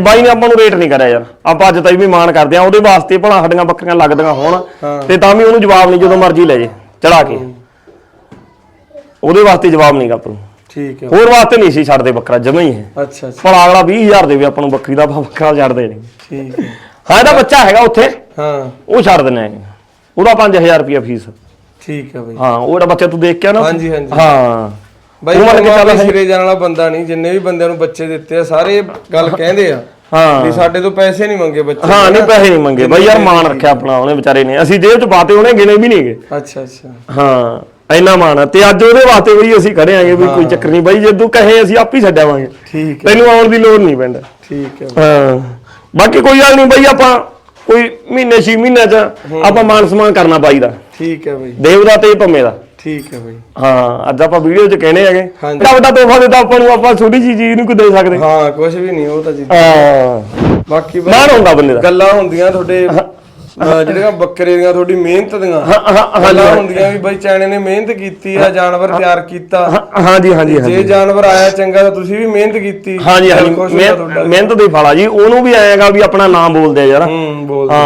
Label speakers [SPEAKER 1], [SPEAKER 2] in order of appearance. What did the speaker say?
[SPEAKER 1] ਬਾਈ ਨੇ ਆਪਾਂ ਨੂੰ ਰੇਟ ਨਹੀਂ ਕਰਿਆ ਯਾਰ। ਆਪਾਂ ਅੱਜ ਤਾਈ ਵੀ ਮਾਣ ਕਰਦੇ ਆ ਉਹਦੇ ਵਾਸਤੇ ਭਲਾ ਸਾਡੀਆਂ ਬੱਕਰੀਆਂ ਲੱਗਦੀਆਂ ਹੋਣ। ਤੇ ਤਾਂ ਵੀ ਉਹਨੂੰ ਜਵਾਬ ਨਹੀਂ ਜਦੋਂ ਮਰਜ਼ੀ ਲੈ ਜੇ ਚੜਾ ਕੇ। ਉਹਦੇ ਵਾਸਤੇ ਜਵਾਬ ਨਹੀਂਗਾ ਆਪਾਂ ਨੂੰ।
[SPEAKER 2] ਠੀਕ ਹੈ।
[SPEAKER 1] ਹੋਰ ਵਾਸਤੇ ਨਹੀਂ ਸੀ ਛੱਡਦੇ ਬੱਕਰਾ ਜਮਾ ਹੀ ਹੈ।
[SPEAKER 2] ਅੱਛਾ ਅੱਛਾ।
[SPEAKER 1] ਭਲਾ ਅਗਲਾ 20000 ਦੇਵੇ ਆਪਾਂ ਨੂੰ ਬੱਕਰੀ ਦਾ ਬੱਕਰਾ ਛੱਡਦੇ ਨਹੀਂ।
[SPEAKER 2] ਠੀਕ ਹੈ।
[SPEAKER 1] ਹਾਂ ਇਹਦਾ ਬੱਚਾ ਹੈਗਾ ਉੱਥੇ।
[SPEAKER 2] ਹਾਂ।
[SPEAKER 1] ਉਹ ਛੱਡ ਦਿੰਦੇ ਆ ਉਹਦਾ 5000 ਰੁਪਿਆ ਫੀਸ।
[SPEAKER 2] ਠੀਕ ਹੈ ਬਈ।
[SPEAKER 1] ਹਾਂ ਉਹ ਜਿਹੜਾ ਬੱਚਾ ਤੂੰ ਦੇਖ ਕੇ ਆ ਨਾ।
[SPEAKER 2] ਹਾਂਜੀ, ਹਾਂਜੀ।
[SPEAKER 1] ਹਾਂ।
[SPEAKER 2] ਬਾਈ
[SPEAKER 1] ਉਹ ਮੰਨ ਕੇ ਚੱਲ
[SPEAKER 2] ਮੈਂ
[SPEAKER 1] ਅਸੀਂ-
[SPEAKER 2] ਸਿਰੇ ਜਾਣ ਵਾਲਾ ਬੰਦਾ ਨਹੀਂ ਜਿੰਨੇ ਵੀ ਬੰਦਿਆਂ ਨੂੰ ਬੱਚੇ ਦਿੱਤੇ ਆ ਸਾਰੇ ਗੱਲ ਕਹਿੰਦੇ ਆ
[SPEAKER 1] ਹਾਂ।
[SPEAKER 2] ਵੀ ਸਾਡੇ ਤੋਂ ਪੈਸੇ ਨਹੀਂ ਮੰਗੇ ਬੱਚੇ
[SPEAKER 1] ਹਾਂ ਨਹੀਂ ਪੈਸੇ ਨਹੀਂ ਮੰਗੇ। ਬਾਈ ਯਾਰ ਮਾਣ ਰੱਖਿਆ ਆਪਣਾ ਉਹਨੇ ਵਿਚਾਰੇ ਨੇ। ਅਸੀਂ ਜੇਬ ਚ ਪਾਤੇ ਉਹਨੇ ਗਿਣੇ ਵੀ ਨਹੀਂਗੇ
[SPEAKER 2] ਅੱਛਾ ਅੱਛਾ।
[SPEAKER 1] ਹਾਂ ਇੰਨਾ ਮਾਣ ਆ। ਤੇ ਅੱਜ ਉਹਦੇ ਵਾਸਤੇ ਬਈ ਅਸੀਂ ਖੜੇ ਆਂਗੇ ਵੀ ਕੋਈ ਚੱਕਰ ਨਹੀਂ। ਬਾਈ ਜੇ ਤੂੰ ਕਹੇ ਅਸੀਂ ਆਪ ਹੀ ਛੱਡਾਵਾਂਗੇ
[SPEAKER 2] ਠੀਕ ਹੈ।
[SPEAKER 1] ਤੈਨੂੰ ਆਉਣ ਦੀ ਲੋੜ ਨਹੀਂ ਪੈਂਦਾ।
[SPEAKER 2] ਠੀਕ ਹੈ।
[SPEAKER 1] ਹਾਂ। ਬਾਕੀ ਕੋਈ ਗੱਲ ਨਹੀਂ ਬਾਈ ਆਪਾਂ ਕੋਈ ਮਹੀਨੇ ਛੇ ਮਹੀਨਿਆਂ ਚ ਆਪਾਂ ਮਾਨ ਸਨਮਾਨ ਕਰਨਾ ਬਾਈ ਦਾ।
[SPEAKER 2] ਠੀਕ ਹੈ ਬਈ।
[SPEAKER 1] ਦੇਵ ਦਾ ਤੇ ਭੰਮੇ ਦਾ।
[SPEAKER 2] ਠੀਕ ਹੈ ਬਈ।
[SPEAKER 1] ਹਾਂ ਅੱਜ ਆਪਾਂ ਵੀਡੀਓ ਚ ਕਹਿੰਦੇ ਹੈਗੇ।
[SPEAKER 2] ਹਾਂਜੀ।
[SPEAKER 1] ਵੱਡਾ ਵੱਡਾ ਤੋਹਫਾ ਦਿੱਤਾ ਆਪਾਂ ਨੂੰ ਆਪਾਂ ਛੋਟੀ ਜਿਹੀ ਚੀਜ਼ ਨੂੰ ਕੋਈ ਦੇ ਸਕਦੇ।
[SPEAKER 2] ਹਾਂ ਕੁਝ ਵੀ ਨਹੀਂ ਉਹ ਤਾਂ ਜੀ।
[SPEAKER 1] ਹਾਂ।
[SPEAKER 2] ਬਾਕੀ ਬਈ
[SPEAKER 1] ਮਾਣ ਹੁੰਦਾ ਬੰਦੇ ਦਾ।
[SPEAKER 2] ਗੱਲਾਂ ਹੁੰਦੀਆਂ ਤੁਹਾਡੇ ਅਹ ਜਿਹੜੀਆਂ ਬੱਕਰੇ ਦੀਆਂ ਤੁਹਾਡੀ ਮਿਹਨਤ ਦੀਆਂ।
[SPEAKER 1] ਹਾਂ ਹਾਂ
[SPEAKER 2] ਗੱਲਾਂ ਹੁੰਦੀਆਂ ਵੀ ਬਈ ਚੈਣੇ ਨੇ ਮਿਹਨਤ ਕੀਤੀ ਆ ਜਾਨਵਰ ਤਿਆਰ ਕੀਤਾ।
[SPEAKER 1] ਹਾਂ ਹਾਂਜੀ ਹਾਂਜੀ ਹਾਂਜੀ
[SPEAKER 2] ਜੇ ਜਾਨਵਰ ਆਇਆ ਚੰਗਾ ਤਾਂ ਤੁਸੀਂ ਵੀ ਮਿਹਨਤ ਕੀਤੀ।
[SPEAKER 1] ਹਾਂਜੀ ਹਾਂਜੀ।
[SPEAKER 2] ਨਾ ਤੁਹਾਡਾ।
[SPEAKER 1] ਮਿਹਨਤ- ਮਿਹਨਤ ਦੇ ਫਲ ਆ ਜੀ। ਉਹਨੂੰ ਵੀ ਆਏਗਾ ਵੀ ਆਪਣਾ ਨਾਮ ਬੋਲਦੇ ਆ ਯਾਰ।
[SPEAKER 2] ਹੂੰ ਬੋਲ
[SPEAKER 1] ਹਾਂ।